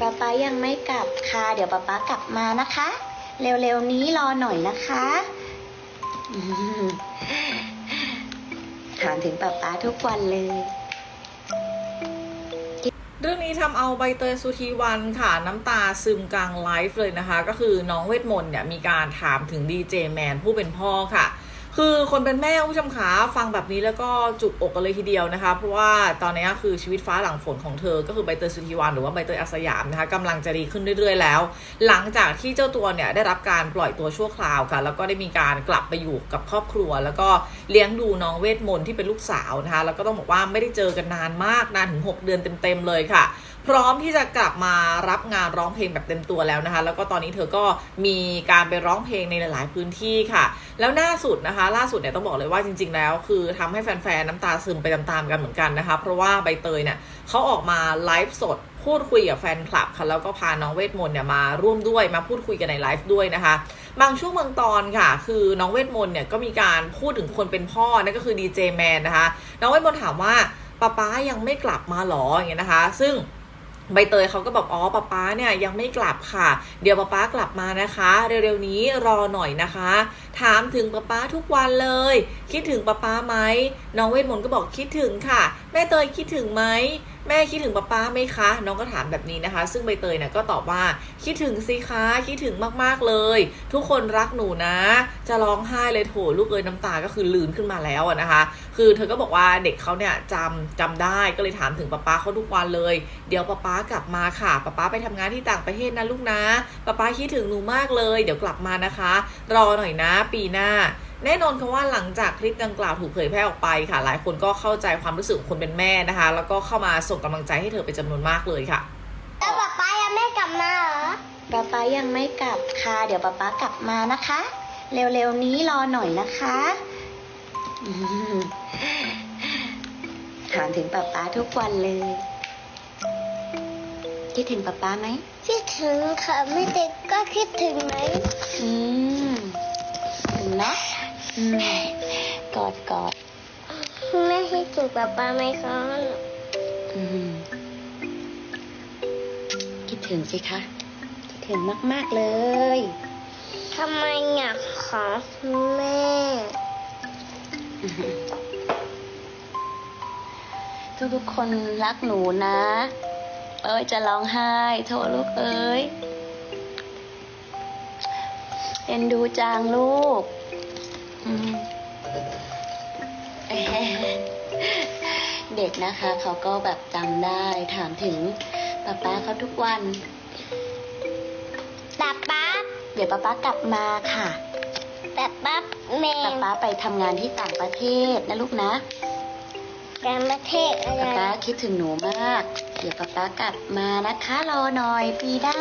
ป๊าป๊ายังไม่กลับค่ะ เดี๋ยวป๊าป๊ากลับมานะคะ เร็วๆนี้รอหน่อยนะคะถามถึงป๊าป๊าทุกวันเลย เรื่องนี้ทำเอาใบเตยสุธีวันค่ะ น้ำตาซึมกลางไลฟ์เลยนะคะ ก็คือน้องเวทมนต์เนี่ยมีการถามถึงดีเจแมนผู้เป็นพ่อค่ะ คือคนเป็นแม่ผู้ชมขาฟังแบบนี้แล้วก็จุกอกกันเลยทีเดียวนะคะ เพราะว่าตอนนี้คือชีวิตฟ้าหลังฝนของเธอ ก็คือใบเตยสุธีวันหรือว่าใบเตยอาสยามนะคะกำลังจะดีขึ้นเรื่อยๆแล้ว หลังจากที่เจ้าตัวเนี่ยได้รับการปล่อยตัวชั่วคราวค่ะ แล้วก็ได้มีการกลับไปอยู่กับครอบครัว แล้วก็เลี้ยงดูน้องเวทมนต์ที่เป็นลูกสาวนะคะ แล้วก็ต้องบอกว่าไม่ได้เจอกันนานมากนานถึง 6 เดือนเต็มๆเลยค่ะ พร้อมที่จะกลับมารับงานร้องเพลงแบบเต็มตัวแล้วนะคะ แล้วก็ตอนนี้เธอก็มีการไปร้องเพลงในหลาย ๆ พื้นที่ค่ะ แล้วล่าสุดนะคะล่าสุดเนี่ยต้องบอกเลยว่าจริง ๆ แล้ว คือทำให้แฟนๆน้ำตาซึมไปตามๆกันเหมือนกันนะคะเพราะว่าใบเตยเนี่ยเขาออกมาไลฟ์สดพูดคุยกับแฟนคลับค่ะแล้วก็พาน้องเวทมนต์เนี่ยมาร่วมด้วยมาพูดคุยกันในไลฟ์ด้วยนะคะ บางช่วงบางตอนค่ะ คือน้องเวทมนต์เนี่ยก็มีการพูดถึงคนเป็นพ่อนั่นก็คือดีเจแมนนะคะ น้องเวทมนต์ถามว่าป๊าป๊ายังไม่กลับมาหรออย่างเงี้ยนะคะ ซึ่ง ใบเตยเขาก็บอกอ๋อป๊าป๊าเนี่ยยังไม่กลับค่ะ เดี๋ยวป๊าป๊ากลับมานะคะ เร็วๆนี้รอหน่อยนะคะ ถามถึงป๊าป๊าทุกวันเลย คิดถึงป๊าป๊าไหมน้องเวทมนต์ก็บอกคิดถึงค่ะ แม่เตยคิดถึงไหม แม่คิดถึงป๊าป๊าไหมคะ น้องก็ถามแบบนี้นะคะ ซึ่งใบเตยเนี่ยก็ตอบว่าคิดถึงสิคะคิดถึงมากๆเลย ทุกคนรักหนูนะ จะร้องไห้เลยโถลูกเอ้ยน้ำตาก็คือลืนขึ้นมาแล้วนะคะ คือเธอก็บอกว่าเด็กเขาเนี่ยจำจำได้ก็เลยถามถึงป๊าป๊าเขาทุกวันเลย เดี๋ยวป๊าป๊ากลับมาค่ะป๊าป๊าไปทำงานที่ต่างประเทศนะลูกนะป๊าป๊าคิดถึงหนูมากเลย เดี๋ยวกลับมานะคะ รอหน่อยนะ ปีหน้า แน่นอนค่ะว่าหลังจากคลิปดังกล่าวถูกเผยแพร่ออกไปค่ะ หลายคนก็เข้าใจความรู้สึกของคนเป็นแม่นะคะ แล้วก็เข้ามาส่งกำลังใจให้เธอเป็นจำนวนมากเลยค่ะแล้วป๊าป๊ายังไม่กลับมาเหรอป๊าป๊ายังไม่กลับค่ะ เดี๋ยวป๊าป๊ากลับมานะคะ เร็วๆนี้รอหน่อยนะคะอืมถามถึงป๊าป๊าทุกวันเลยคิดถึงป๊าป๊าไหมคิดถึงค่ะไม่เด็กก็คิดถึงไหมอืมถึงนะอืม กอดกอดแม่คิดถึงป๊าป๊าไหมคะอืมคิดถึงสิคะ คิดถึงมาก ๆ เลยทำไมอยากขอแม่ ทุกๆคนรักหนูนะ เอ้ยจะร้องไห้ โทษลูกเอ้ยเอ็นดูจางลูก ด็กนะคะ เขาก็แบบจำได้ถามถึงป๊าป๊าเขาทุกวัน ป๊าป๊าเดี๋ยวป๊าป๊ากลับมาค่ะป๊าป๊าแม่ป๊าป๊าไปทำงานที่ต่างประเทศนะลูกนะการประเทศอะไรป๊าป๊าคิดถึงหนูมาก เดี๋ยวป๊าป๊ากลับมานะคะรอหน่อยปีหน้า